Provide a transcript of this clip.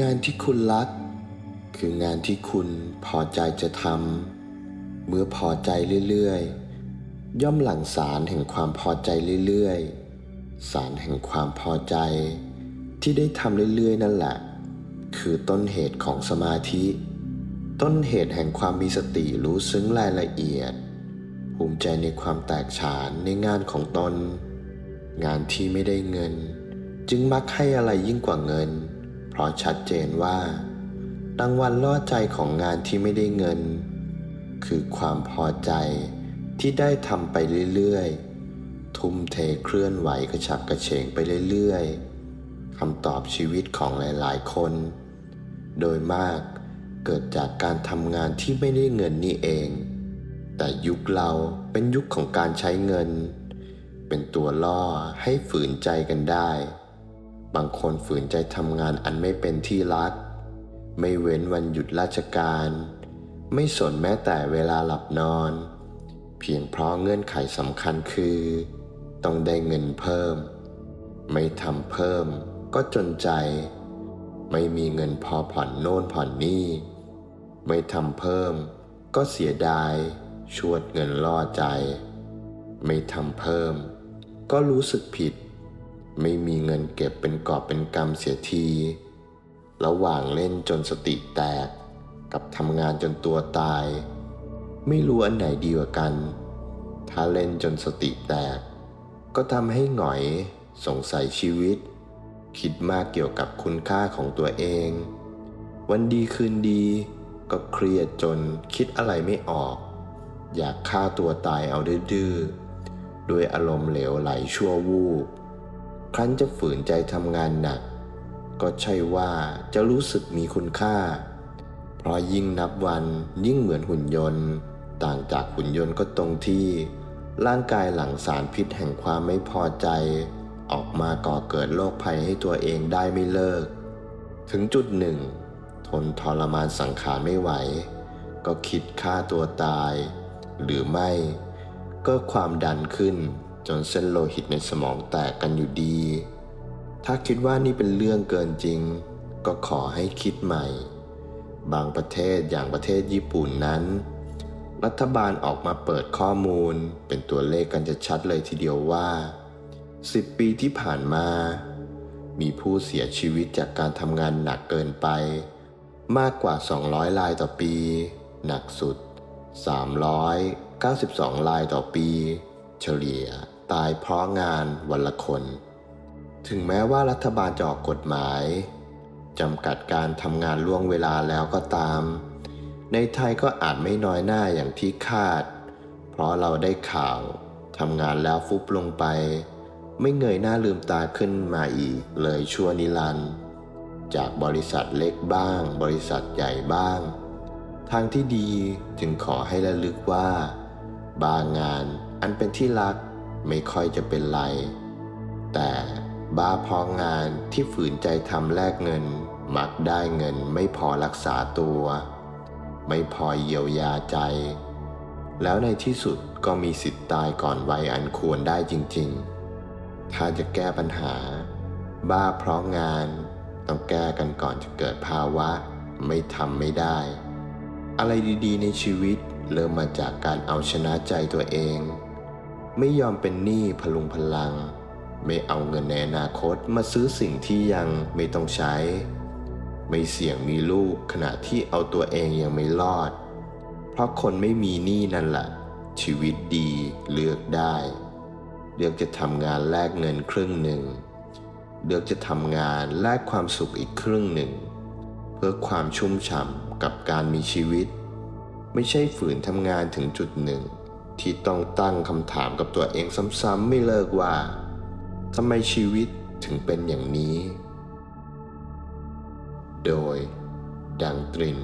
งานที่คุณรัก คืองานที่คุณพอใจจะทำเมื่อพอใจเรื่อยๆ ย่อมหลั่งสารแห่งความพอใจเรื่อยๆ สารแห่งความพอใจ ที่ได้ทำเรื่อยๆ นั่นแหละ คือต้นเหตุของสมาธิ ต้นเหตุแห่งความมีสติรู้ซึ้งรายละเอียด ภูมิใจในความแตกฉานในงานของตน งานที่ไม่ได้เงิน จึงมักให้อะไรยิ่งกว่าเงิน เพราะชัดเจนว่ารางวัลล่อใจของงานที่ไม่ได้เงิน คือความพอใจที่ได้ทำไปเรื่อยๆ ทุ่มเทเคลื่อนไหวกระฉับกระเฉงไปเรื่อยๆคำตอบชีวิตของหลายๆคน โดยมากเกิดจากการทำงานที่ไม่ได้เงินนี่เอง แต่ยุคเราเป็นยุคของการใช้เงิน เป็นตัวล่อให้ฝืนใจกันได้ บางคนฝืนใจทำงานอันไม่เป็นที่รัก ไม่เว้นวันหยุดราชการ ไม่สนแม้แต่เวลาหลับนอน เพียงเพราะเงื่อนไขสำคัญคือ ต้องได้เงินเพิ่ม ไม่ทำเพิ่มก็จนใจ ไม่มีเงินพอผ่อนโน่นผ่อนนี่ ไม่ทำเพิ่ม ก็เสียดาย ชวดเงินล่อใจ ไม่ทำเพิ่ม ก็รู้สึกผิด ไม่มีเงินเก็บเป็นกอบเป็นกำเสียที ระหว่างเล่นจนสติแตก กับทำงานจนตัวตาย ไม่รู้อันไหนดีกว่ากัน ถ้าเล่นจนสติแตก ก็ทำให้หงอยสงสัยชีวิต คิดมากเกี่ยวกับคุณค่าของตัวเอง วันดีคืนดี ก็เครียดจนคิดอะไรไม่ออก อยากฆ่าตัวตายเอาดื้อๆด้วยอารมณ์เหลวไหลชั่ววูบ ครั้นจะฝืนใจทำงานหนัก ก็ใช่ว่าจะรู้สึกมีคุณค่า เพราะยิ่งนับวันยิ่งเหมือนหุ่นยนต์ ต่างจากหุ่นยนต์ก็ตรงที่ ร่างกายหลั่งสารพิษแห่งความไม่พอใจ ออกมาก่อเกิดโรคภัยให้ตัวเองได้ไม่เลิก ถึงจุดหนึ่ง ทนทรมานสังขารไม่ไหว ก็คิดฆ่าตัวตาย หรือไม่ ก็ความดันขึ้น จนเส้นโลหิตในสมองแตกกันอยู่ดี ถ้าคิดว่านี่เป็นเรื่องเกินจริง ก็ขอให้คิดใหม่ บางประเทศอย่างประเทศญี่ปุ่นนั้น รัฐบาลออกมาเปิดข้อมูลเป็นตัวเลขกันจะชัดเลยทีเดียวว่า 10 ปีที่ผ่านมา มีผู้เสียชีวิตจากการทำงานหนักเกินไป มากกว่า 200 รายต่อปี หนักสุด 392 รายต่อปี เฉลี่ย ตายเพราะงานวันละคน ถึงแม้ว่ารัฐบาลจะออกกฎหมายจำกัดการทำงานล่วงเวลาแล้วก็ตาม ในไทยก็อาจไม่น้อยหน้าอย่างที่คาด เพราะเราได้ข่าวทำงานแล้วฟุบลงไป ไม่เงยหน้าลืมตาขึ้นมาอีกเลยชั่วนิรันดร์จากบริษัทเล็กบ้าง บริษัทใหญ่บ้าง ทางที่ดีจึงขอให้ระลึกว่า บางงานอันเป็นที่รัก ไม่ค่อยจะเป็นไร แต่บ้าพองานที่ฝืนใจทำแลกเงิน มักได้เงินไม่พอรักษาตัว ไม่พอเยียวยาใจ แล้วในที่สุดก็มีสิทธิ์ตายก่อนวัยอันควรได้จริงๆ ถ้าจะแก้ปัญหา บ้าเพราะงาน ต้องแก้กันก่อนจะเกิดภาวะ ไม่ทำไม่ได้ อะไรดีๆ ในชีวิตเริ่มมาจากการเอาชนะใจตัวเอง ไม่ยอมเป็นหนี้พลุงพลัง ไม่เอาเงินในอนาคตมาซื้อสิ่งที่ยังไม่ต้องใช้ ไม่เสี่ยงมีลูกขณะที่เอาตัวเองยังไม่รอด เพราะคนไม่มีหนี้นั่นแหละชีวิตดีเลือกได้ เลือกจะทำงานแลกเงินครึ่งหนึ่ง เลือกจะทำงานแลกความสุขอีกครึ่งหนึ่ง เพื่อความชุ่มฉ่ำกับการมีชีวิต ไม่ใช่ฝืนทำงานถึงจุดหนึ่ง ที่ต้องตั้งคำถามกับตัวเองซ้ำๆไม่เลิกว่าทำไมชีวิตถึงเป็นอย่างนี้ โดยดังตริน